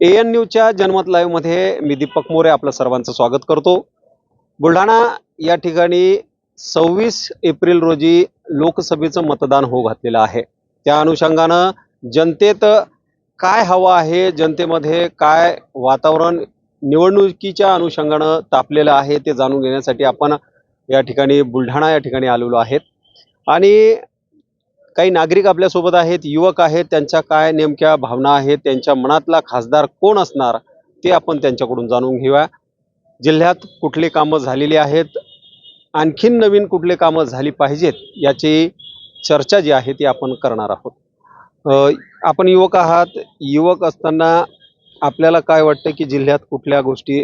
A N न्यूजच्या जनमत लाईव्हमध्ये मी दीपक मोरे आपलं सर्वांचं स्वागत करतो. बुलढाणा या ठिकाणी सव्वीस एप्रिल रोजी लोकसभेचं मतदान होऊ घातलेलं आहे. त्या अनुषंगानं जनतेत काय हवं आहे जनतेमध्ये काय वातावरण निवडणुकीच्या अनुषंगानं तापलेलं आहे ते जाणून घेण्यासाठी आपण या ठिकाणी बुलढाणा या ठिकाणी आलेलो आहेत. आणि काही नागरिक आपल्यासोबत आहेत युवक आहेत त्यांच्या काय नेमक्या भावना आहेत त्यांच्या मनातला खासदार कोण असणार ते आपण त्यांच्याकडून जाणून घेऊया. जिल्ह्यात कुठली कामं झालेली आहेत आणखीन नवीन कुठले कामं झाली पाहिजेत याची चर्चा जी आहे ती आपण करणार आहोत. आपण युवक आहात युवक असताना आपल्याला काय वाटतं की जिल्ह्यात कुठल्या गोष्टी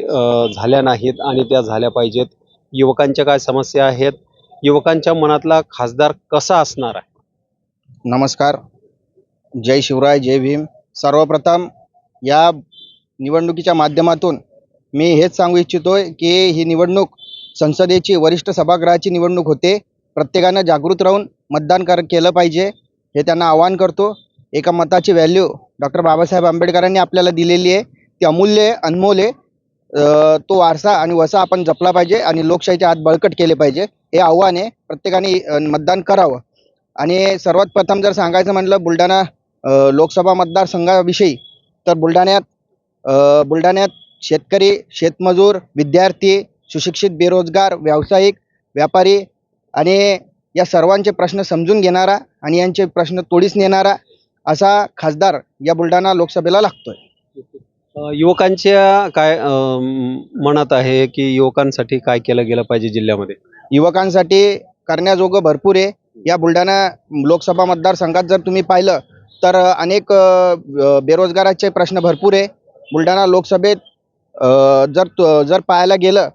झाल्या नाहीत आणि त्या झाल्या पाहिजेत? युवकांच्या काय समस्या आहेत? युवकांच्या मनातला खासदार कसा असणार आहे? नमस्कार. जय शिवराय जय भीम. सर्वप्रथम या निवडणुकीच्या माध्यमातून मी हेच सांगू इच्छितोय की ही निवडणूक संसदेची वरिष्ठ सभागृहाची निवडणूक होते. प्रत्येकानं जागृत राहून मतदान कर केलं पाहिजे. हे त्यांना आवाहन करतो. एका मताची व्हॅल्यू डॉक्टर बाबासाहेब आंबेडकरांनी आपल्याला दिलेली आहे. ती अमूल्य आहे अनमोल आहे. तो वारसा आणि वसा आपण जपला पाहिजे आणि लोकशाहीचे हात बळकट केले पाहिजे. हे आव्हान आहे. प्रत्येकाने मतदान करावं. आणि सर्वात प्रथम जर सांगायचं म्हटलं बुलढाणा लोकसभा मतदारसंघाविषयी तर बुलढाण्यात बुलढाण्यात शेतकरी शेतमजूर विद्यार्थी सुशिक्षित बेरोजगार व्यावसायिक व्यापारी आणि या सर्वांचे प्रश्न समजून घेणारा आणि यांचे प्रश्न तोडीस नेणारा असा खासदार या बुलढाणा लोकसभेला लागतोय. युवकांच्या काय मनात आहे की युवकांसाठी काय केलं गेलं पाहिजे जिल्ह्यामध्ये? युवकांसाठी करण्याजोगं भरपूर आहे. या बुलढाणा लोकसभा मतदारसंघात जर तुम्ही पाहिलं तर अनेक बेरोजगाराचे प्रश्न भरपूर आहे. बुलढाणा लोकसभेत जर तु- जर पाहायला गेलं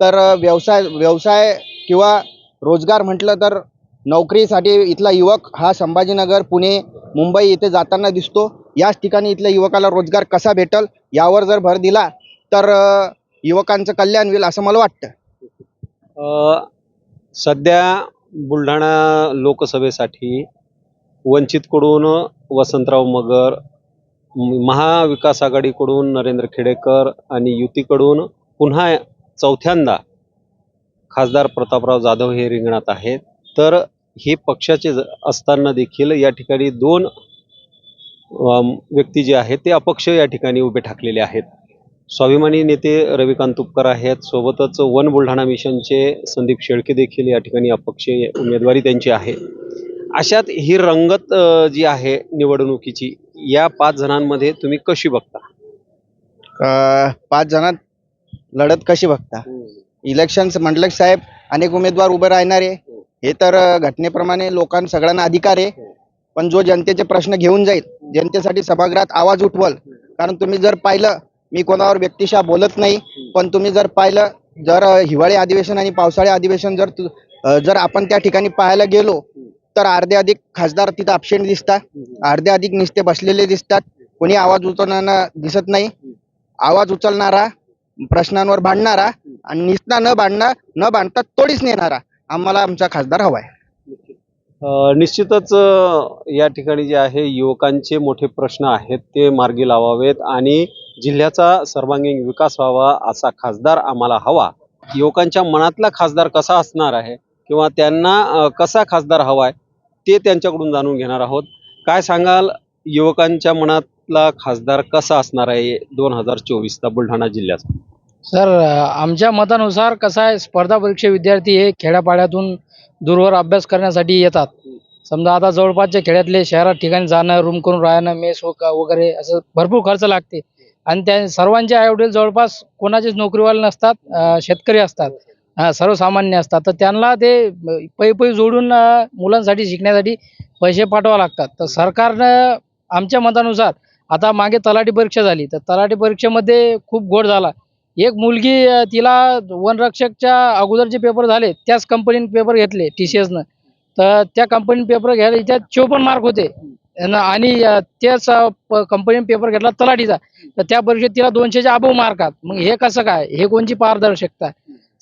तर व्यवसाय व्यवसाय किंवा रोजगार म्हटलं तर नोकरीसाठी इथला युवक हा संभाजीनगर पुणे मुंबई इथे जाताना दिसतो. याच ठिकाणी इथल्या युवकाला रोजगार कसा भेटल यावर जर भर दिला तर युवकांचं कल्याण होईल असं मला वाटतं. सध्या बुलढाणा लोकसभेसाठी वंचितकडून वसंतराव मगर महाविकास आघाडीकडून नरेंद्र खेडेकर आणि युतीकडून पुन्हा चौथ्यांदा खासदार प्रतापराव जाधव हे रिंगणात आहेत. तर हे पक्षाचे ज- असताना देखील या ठिकाणी दोन व्यक्ती जे आहेत ते अपक्ष या ठिकाणी उभे ठाकलेले आहेत. स्वाभिमानी नेते रविकांत तुपकर आहेत. सोबतच वन बुलढाणा मिशनचे संदीप शेळके देखील या ठिकाणी अपक्ष उमेदवारी त्यांची आहे. अशात ही रंगत जी आहे निवडणुकीची या पाच जणांमध्ये तुम्ही कशी बघता? पाच जणात लढत कशी बघता? इलेक्शन म्हटलं साहेब अनेक उमेदवार उभे राहणारे हे तर घटनेप्रमाणे लोकांना सगळ्यांना अधिकार आहे. पण जो जनतेचे प्रश्न घेऊन जाईल जनतेसाठी सभागृहात आवाज उठवल. कारण तुम्ही जर पाहिलं मी कोणावर व्यक्तिशा बोलत नाही पण तुम्ही जर पाहिलं जर हिवाळी अधिवेशन आणि पावसाळी अधिवेशन जर जर आपण त्या ठिकाणी पाहायला गेलो तर अर्धे अधिक खासदार तिथं अपशेंट दिसतात अर्धे अधिक निस्ते बसलेले दिसतात कोणी आवाज उचलताना दिसत नाही आवाज उचलणारा प्रश्नांवर भांडणारा आणि निसता न भांडणार न भांडता तोडीच नेणारा आम्हाला आमचा खासदार हवाय. आहे निश्चितच या ठिकाणी जे आहे युवकांचे मोठे प्रश्न आहेत ते मार्गी लावावेत आणि जिल्ह्याचा सर्वांगीण विकास व्हावा असा खासदार आम्हाला हवा. युवकांच्या मनातला खासदार कसा असणार आहे? किंवा त्यांना कसा खासदार हवा आहे ते त्यांच्याकडून जाणून घेणार आहोत. काय सांगाल? युवकांच्या मनातला खासदार कसा असणार आहे? दोन हजार चोवीसचा बुलढाणा जिल्ह्याचा. सर आमच्या मतानुसार कसं आहे? स्पर्धा परीक्षा विद्यार्थी हे खेड्यापाड्यातून दूरवर अभ्यास करण्यासाठी येतात. समजा आता जवळपासच्या खेड्यातले शहरात ठिकाणी जाणं रूम करून राहणं मेस वगैरे असं भरपूर खर्च लागते. आणि त्या सर्वांचे आईवडील जवळपास कोणाचेच नोकरीवाले नसतात शेतकरी असतात. सर्वसामान्य असतात. तर त्यांना ते पै पै जोडून मुलांसाठी शिकण्यासाठी पैसे पाठवावे लागतात. तर सरकारनं आमच्या मतानुसार आता मागे तलाठी परीक्षा झाली. तर तलाठी परीक्षेमध्ये खूप गोड झाला. एक मुलगी तिला वनरक्षकच्या अगोदरचे पेपर झाले. त्याच कंपनीने पेपर घेतले टी सी एसनं तर त्या कंपनीने पेपर घ्यायला त्यात चोपन्न मार्क होते. आणि त्याच कंपनीने पेपर घेतला तलाठीचा. तर त्या परीक्षेत तिला दोनशेच्या अबव मार्कात मग हे कसं काय? हे कोणची पारदर्शकता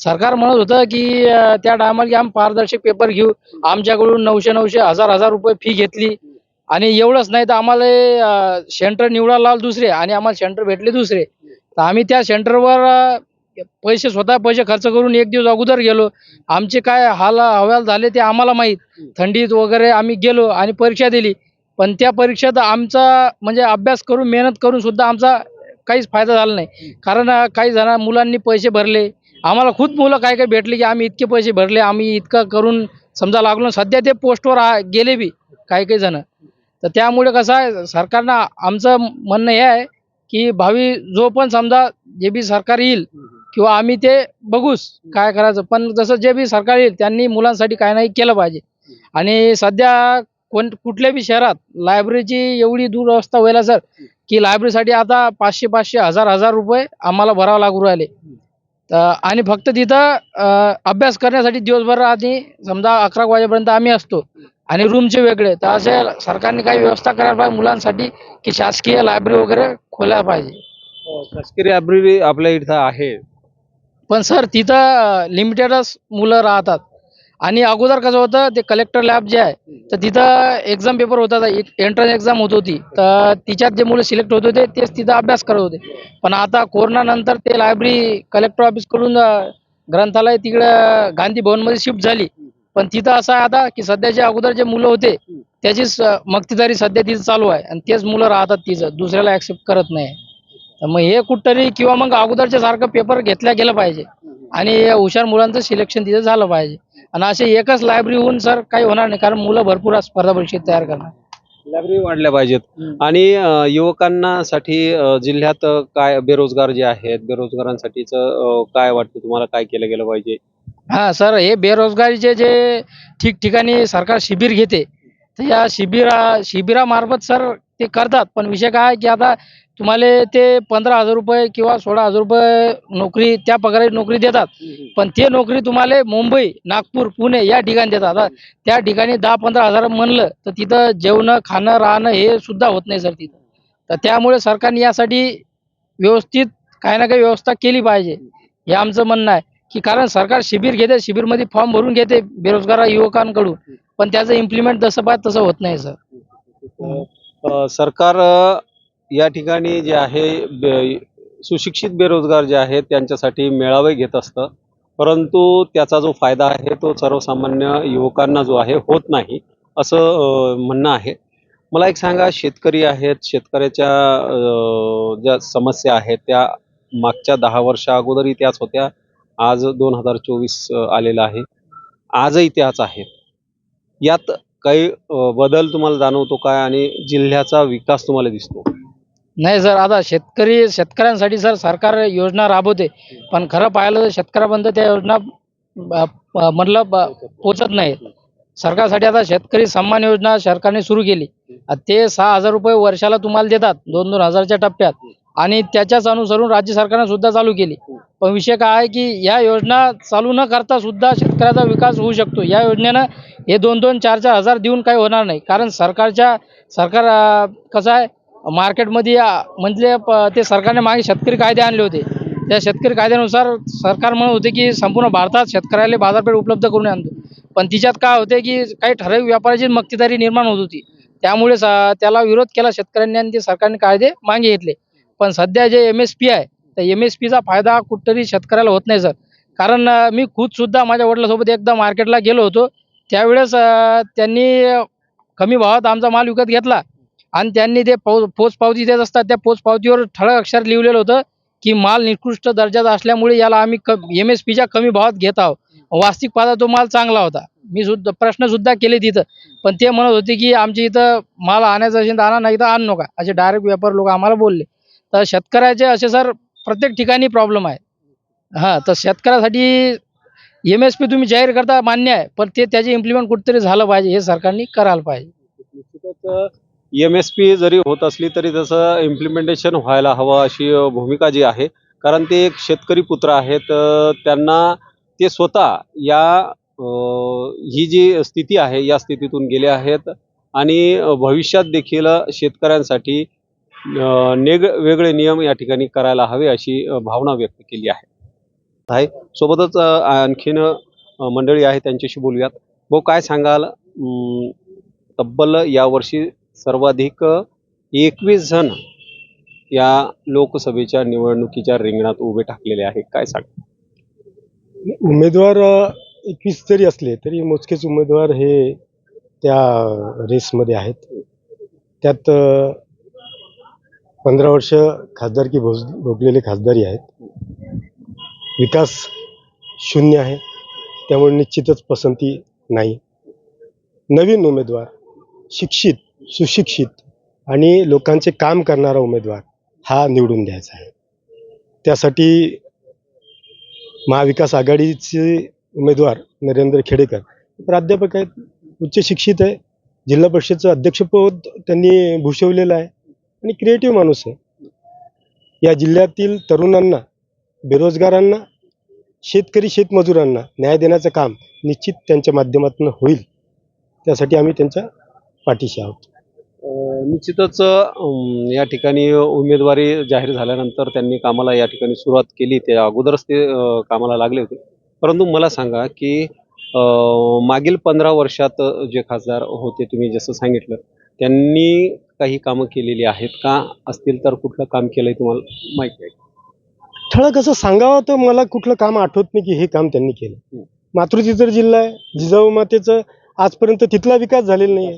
सरकार म्हणत होतं की त्या टायमाला की आम्ही पारदर्शक पेपर घेऊ. आमच्याकडून नऊशे नऊशे हजार हजार रुपये फी घेतली. आणि एवढंच नाही तर आम्हाला सेंटर निवडायला लावलं दुसरे आणि आम्हाला सेंटर भेटले दुसरे. तर आम्ही त्या सेंटरवर पैसे स्वतः पैसे खर्च करून एक दिवस अगोदर गेलो. आमचे काय हाल हवाल झाले ते आम्हाला माहीत. थंडीत वगैरे आम्ही गेलो आणि परीक्षा दिली. पण त्या परीक्षेत आमचा म्हणजे अभ्यास करून मेहनत करून सुद्धा आमचा काहीच फायदा झाला नाही. कारण काही जण मुलांनी पैसे भरले. आम्हाला खूप मुलं काय काय भेटले की आम्ही इतके पैसे भरले आम्ही इतकं करून समजा लागलो सध्या ते पोस्टवर आ- गेले बी काही काही जणं. तर त्यामुळे कसं आहे सरकारनं आमचं म्हणणं हे आहे की भावी जो पण समजा जे बी सरकार येईल किंवा आम्ही ते बघूच काय करायचं. पण जसं जे बी सरकार येईल त्यांनी मुलांसाठी काय नाही केलं पाहिजे. आणि सध्या कोण कुठल्या बी शहरात लायब्ररीची एवढी दुरवस्था व्हायला सर की लायब्ररीसाठी आता पाचशे पाचशे हजार हजार रुपये आम्हाला भरावं लागू राहिले. आणि फक्त तिथं अभ्यास करण्यासाठी दिवसभर आधी समजा अकरा वाजेपर्यंत आम्ही असतो आणि रूमचे वेगळे. तर असे सरकारने काही व्यवस्था करायला पाहिजे मुलांसाठी की शासकीय लायब्ररी वगैरे खोलायला पाहिजे. शासकीय लायब्ररी आपल्या इथं आहे. पण सर तिथं लिमिटेडच मुलं राहतात. आणि अगोदर कसं होतं ते कलेक्टर लॅब जे आहे तर तिथं एक्झाम पेपर होता एंट्रन्स एक्झाम होत होती. तर तिच्यात जे मुलं सिलेक्ट होत होते तेच तिथं अभ्यास करत होते. पण आता कोरोनानंतर ते लायब्ररी कलेक्टर ऑफिसकडून ग्रंथालय तिकडं गांधी भवनमध्ये शिफ्ट झाली. पण तिथं असं आहे आता की सध्याचे अगोदर जे मुलं होते त्याचीच मक्तीदारी मक्तेदारी सध्या तिथं चालू आहे. आणि तेच मुलं राहतात तिचं दुसऱ्याला ॲक्सेप्ट करत नाही. तर मग हे कुठतरी किंवा मग अगोदरच्या सारखं पेपर घेतला गेलं पाहिजे. आणि हुशार मुलांचं सिलेक्शन तिथं झालं पाहिजे. आणि असे एकच लायब्ररी होऊन सर काही होणार नाही कारण मुलं भरपूर स्पर्धा परीक्षेत तयार करणार. लायब्ररी वाढल्या पाहिजेत. आणि युवकांना साठी जिल्ह्यात काय बेरोजगार जे आहेत बेरोजगारांसाठीच काय वाटतं तुम्हाला? काय केलं गेलं पाहिजे? हां सर हे बेरोजगारीचे जे ठिकठिकाणी सरकार शिबिर घेते तर या शिबिरा शिबिरामार्फत सर ते करतात. पण विषय काय की आता तुम्हाला ते पंधरा हजार रुपये किंवा सोळा हजार रुपये नोकरी त्या पगाराची नोकरी देतात. पण ते नोकरी तुम्हाला मुंबई नागपूर पुणे या ठिकाणी देतात. आता त्या ठिकाणी दहा पंधरा हजार म्हणलं तर तिथं जेवणं खाणं राहणं हे सुद्धा होत नाही सर तिथं. तर त्यामुळे सरकारने यासाठी व्यवस्थित काही ना काही व्यवस्था केली पाहिजे. हे आमचं म्हणणं आहे. की कारण सरकार शिबिर घेते शिबिरमध्ये फॉर्म भरून घेते बेरोजगार युवकांकडून. पण त्याचं इम्प्लिमेंट जसं पाहिजे तसं होत नाही सर. सरकार या ठिकाणी जे आहे बे- सुशिक्षित बेरोजगार जे आहेत त्यांच्यासाठी मेळावे घेत असतं. परंतु त्याचा जो फायदा आहे तो सर्वसामान्य युवकांना जो आहे होत नाही असं म्हणणं आहे. मला एक सांगा शेतकरी आहेत शेतकऱ्याच्या ज्या समस्या आहेत त्या मागच्या दहा वर्षा अगोदरही त्याच होत्या. आज दोन हजार चोवीस आलेला आहे. आजही त्याच आहेत. यात काही बदल तुम्हाला जाणवतो काय आणि जिल्ह्याचा विकास तुम्हाला दिसतो नाही सर आता शेतकरी शेतकऱ्यांसाठी सर सरकार योजना राबवते. पण खरं पाहिलं तर शेतकऱ्यापर्यंत त्या योजना ब- मधलं पोचत नाही. सरकारसाठी आता शेतकरी सन्मान योजना सरकारने सुरू केली. ते सहा हजार रुपये वर्षाला तुम्हाला देतात दोन दोन हजारच्या टप्प्यात. आणि त्याच्याच अनुसरून राज्य सरकारने सुद्धा चालू केली. पण विषय काय आहे की या योजना चालू न करता सुद्धा शेतकऱ्याचा विकास होऊ शकतो. या योजनेनं हे दोन दोन चार चार हजार देऊन काही होणार नाही. कारण सरकारच्या सरकार कसं आहे मार्केटमध्ये या म्हणजे प- ते सरकारने मागे शेतकरी कायदे आणले होते. त्या शेतकरी कायद्यानुसार सरकार म्हणत होते की संपूर्ण भारतात शेतकऱ्याला बाजारपेठ उपलब्ध करून आणतो. पण तिच्यात काय होते की काही ठराविक व्यापाराची मक्तेदारी निर्माण होत होती. त्यामुळे त्याला विरोध केला शेतकऱ्यांनी आणि ते सरकारने कायदे मागे घेतले. पण सध्या जे एम एस पी आहे तर एम एस पीचा फायदा कुठतरी शेतकऱ्याला होत नाही सर. कारण मी खुदसुद्धा माझ्या वडिलांसोबत एकदा मार्केटला गेलो होतो. त्यावेळेस त्यांनी कमी भावात आमचा माल विकत घेतला. आणि त्यांनी ते पौ पोच पावती देत असतात त्या पोच पावतीवर ठळक अक्षर लिहिलेलं होतं की माल निकृष्ट दर्जाचा असल्यामुळे याला आम्ही क एम एस पीच्या कमी भावात घेत आहोत. वास्तविक पाहता तो माल चांगला होता. मी सुद्धा प्रश्नसुद्धा केले तिथं. पण ते म्हणत होते की आमच्या इथं माल आणायचा असेल तर आणा नाही तर आण नका. असे डायरेक्ट व्यापार लोक आम्हाला बोलले. तर शेतकऱ्याचे असे सर प्रत्येक ठिकाणी प्रॉब्लेम आहे. हां तर शेतकऱ्यासाठी एम एस पी तुम्ही जाहीर करता मान्य आहे. पण ते त्याचे इम्प्लिमेंट कुठेतरी झालं पाहिजे हे सरकारने करायला पाहिजे. निश्चितच एम एस पी जरी होत असली तरी त्याचं इम्प्लिमेंटेशन व्हायला हवं अशी भूमिका जी आहे. कारण ते एक शेतकरी पुत्र आहेत त्यांना ते स्वतः या ही जी स्थिती आहे या स्थितीतून गेले आहेत. आणि भविष्यात देखील शेतकऱ्यांसाठी नेग वेगळे नियम या ठिकाणी करायला हवे अशी भावना व्यक्त केली आहे. आहे सोबतच आणखीन मंडळी आहे त्यांच्याशी बोलूयात. भाऊ काय सांगाल? तब्बल यावर्षी सर्वाधिक एकवीस जण या लोकसभेच्या निवडणुकीच्या रिंगणात उभे टाकलेले आहेत. काय सांग उमेदवार एकवीस जरी असले तरी मोजकेच उमेदवार हे त्या रेसमध्ये आहेत. त्यात पंधरा वर्ष खासदारकी भोज भोगलेले खासदारी आहेत. विकास शून्य आहे. त्यामुळे निश्चितच पसंती नाही. नवीन उमेदवार शिक्षित सुशिक्षित आणि लोकांचे काम करणारा उमेदवार हा निवडून द्यायचा आहे. त्यासाठी महाविकास आघाडीचे उमेदवार नरेंद्र खेडेकर प्राध्यापक आहेत उच्च शिक्षित आहे जिल्हा परिषदचं अध्यक्षपद त्यांनी भूषवलेलं आहे आणि क्रिएटिव्ह माणूस आहे. या जिल्ह्यातील तरुणांना बेरोजगारांना शेतकरी शेतमजुरांना न्याय देण्याचं काम निश्चित त्यांच्या माध्यमातून होईल. त्यासाठी आम्ही त्यांच्या पाठीशी आहोत. निश्चितच या ठिकाणी उमेदवारी जाहीर झाल्यानंतर त्यांनी कामाला या ठिकाणी सुरुवात केली. त्या अगोदरच ते कामाला लागले होते. परंतु मला सांगा की मागील पंधरा वर्षात जे खासदार होते तुम्ही जसं सांगितलं त्यांनी काही कामं केलेली आहेत का? असतील तर कुठलं काम केलंय तुम्हाला माहिती आहे? ठळक असं सांगावं तर मला कुठलं काम आठवत नाही की हे काम त्यांनी केलं. मातृतीतर जिल्हा आहे जिजाऊ मातेचं आजपर्यंत तिथला विकास झालेला नाही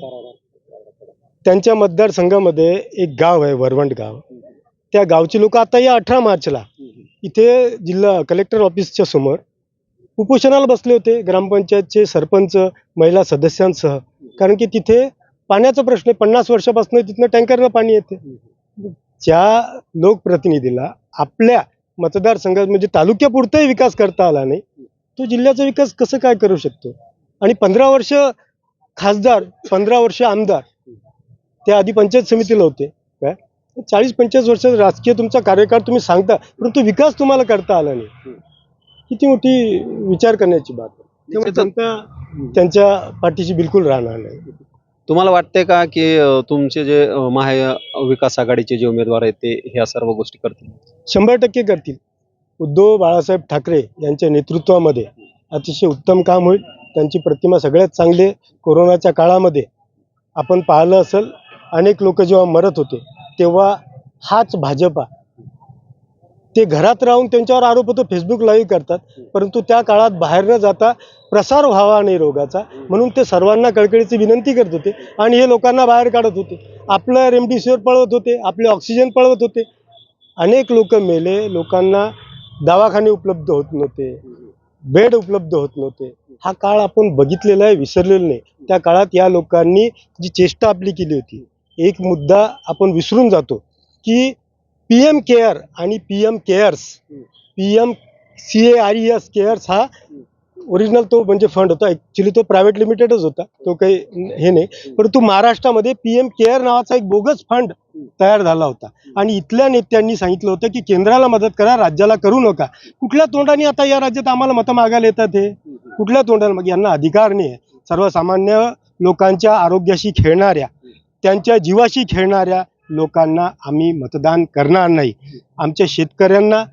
त्यांच्या मतदारसंघामध्ये एक गाव आहे वरवंट गाव. त्या गावचे लोक आता या अठरा मार्चला इथे जिल्हा कलेक्टर ऑफिसच्या समोर उपोषणाला बसले होते ग्रामपंचायतचे सरपंच महिला सदस्यांसह. कारण की तिथे पाण्याचा प्रश्न पन्नास वर्षापासून तिथनं टँकरनं पाणी येते. ज्या लोकप्रतिनिधीला आपल्या मतदारसंघात म्हणजे तालुक्यापुरताही विकास करता आला नाही. तो जिल्ह्याचा विकास कसं काय करू शकतो? आणि पंधरा वर्ष खासदार पंधरा वर्ष आमदार त्या आधी पंचायत समितीला होते. काय? चाळीस पंचेचाळीस वर्ष राजकीय तुमचा कार्यकाळ तुम्ही सांगता परंतु विकास तुम्हाला करता आला नाही. किती मोठी विचार करण्याची बात आहे. त्यामुळे जनता त्यांच्या पाठीशी बिलकुल राहणार नाही. तुम्हाला वाटतंय का की तुमचे जे अं, महाविकास आघाडीचे जे उमेदवार आहेत ते ह्या सर्व गोष्टी करतील? शंभर टक्के करतील. उद्धव बाळासाहेब ठाकरे यांच्या नेतृत्वामध्ये अतिशय उत्तम काम होईल. त्यांची प्रतिमा सगळ्यात चांगली. कोरोनाच्या काळामध्ये आपण पाहिलं असेल अनेक लोक जेव्हा मरत होते तेव्हा हाच भाजपा. ते घरात राहून त्यांच्यावर आरोप होतो फेसबुक लाईव्ह करतात परंतु त्या काळात बाहेर न जाता प्रसार व्हावा नाही रोगाचा. म्हणून ते सर्वांना कळकळीची विनंती करत होते आणि हे लोकांना बाहेर काढत होते. आपलं रेमडिसिवीर पळवत होते आपले ऑक्सिजन पळवत होते. अनेक लोक मेले लोकांना दवाखाने उपलब्ध होत नव्हते बेड उपलब्ध होत नव्हते. हा काळ आपण बघितलेला आहे विसरलेला नाही. त्या काळात या लोकांनी जी चेष्टा आपली केली होती एक मुद्दा आपण विसरून जातो की पी एम केअर आणि P M cares P M C A R E S cares हा ओरिजिनल तो म्हणजे फंड होता. ॲक्च्युली तो प्रायव्हेट लिमिटेडच होता. तो काही हे नाही. परंतु महाराष्ट्रामध्ये पी एम केअर नावाचा एक बोगस फंड तयार झाला होता. आणि इथल्या नेत्यांनी सांगितलं होतं की केंद्राला मदत करा राज्याला करू नका. कुठल्या तोंडाने आता या राज्यात आम्हाला मतं मागायला येतात हे? कुठल्या तोंडाने? मग यांना अधिकार नाही. आहे सर्वसामान्य लोकांच्या आरोग्याशी खेळणाऱ्या त्यांच्या जीवाशी खेळणाऱ्या लोकांना आम्ही मतदान करणार नाही. आमच्या शेतकऱ्यांना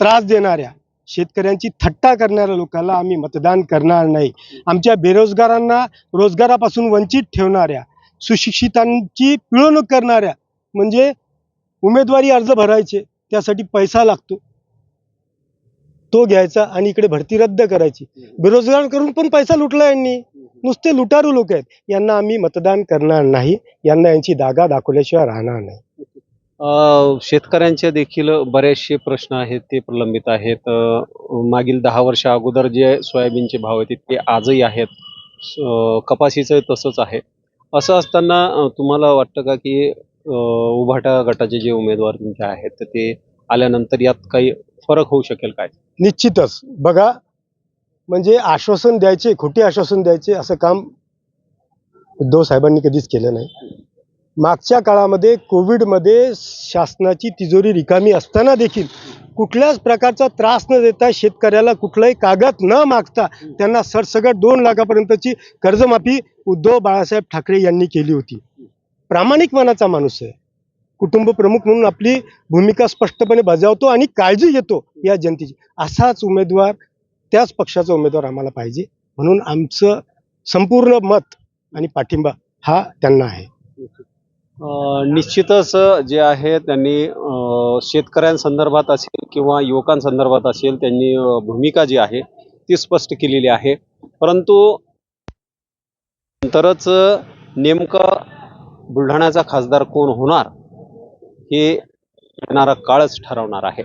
त्रास देणाऱ्या शेतकऱ्यांची थट्टा करणाऱ्या लोकांना आम्ही मतदान करणार नाही. आमच्या बेरोजगारांना रोजगारापासून वंचित ठेवणाऱ्या सुशिक्षितांची पिळवणूक करणाऱ्या म्हणजे उमेदवारी अर्ज भरायचे त्यासाठी पैसा लागतो. तो घ्यायचा आणि इकडे भरती रद्द करायची. बेरोजगार करून पण पैसा लुटला यांनी. नुसते लुटारू लोक आहेत. यांना आम्ही मतदान करणार नाही. यांना यांची दागा दाखवल्याशिवाय राहणार नाही. शेतकऱ्यांचे देखील बरेचसे प्रश्न आहेत ते प्रलंबित आहेत. मागील दहा वर्षा अगोदर जे सोयाबीनचे भाव आहेत ते आजही आहेत. कपाशीचं तसंच आहे. असं असताना तुम्हाला वाटतं का की उभाटा गटाचे जे उमेदवार तुमचे आहेत ते आल्यानंतर यात काही फरक होऊ शकेल काय? निश्चितच. बघा म्हणजे आश्वासन द्यायचे खोटे आश्वासन द्यायचे असं काम उद्धव साहेबांनी कधीच केलं नाही. मागच्या काळामध्ये कोविडमध्ये शासनाची तिजोरी रिकामी असताना देखील कुठल्याच प्रकारचा त्रास न देता शेतकऱ्याला कुठलाही कागद न मागता त्यांना सरसगट दोन लाखापर्यंतची कर्जमाफी उद्धव बाळासाहेब ठाकरे यांनी केली होती. प्रामाणिक मनाचा माणूस आहे. कुटुंब प्रमुख म्हणून आपली भूमिका स्पष्टपणे बजावतो आणि काळजी घेतो या जनतेची. असाच उमेदवार त्याच पक्षाचा उमेदवार आम्हाला पाहिजे. म्हणून आमचं संपूर्ण मत आणि पाठिंबा हा त्यांना आहे. निश्चितच जे आहे त्यांनी शेतकऱ्यांसंदर्भात असेल किंवा युवकांसंदर्भात असेल त्यांनी भूमिका जी आहे ती स्पष्ट केलेली आहे. परंतु नंतरच नेमकं बुलढाण्याचा खासदार कोण होणार हे येणारा काळच ठरवणार आहे.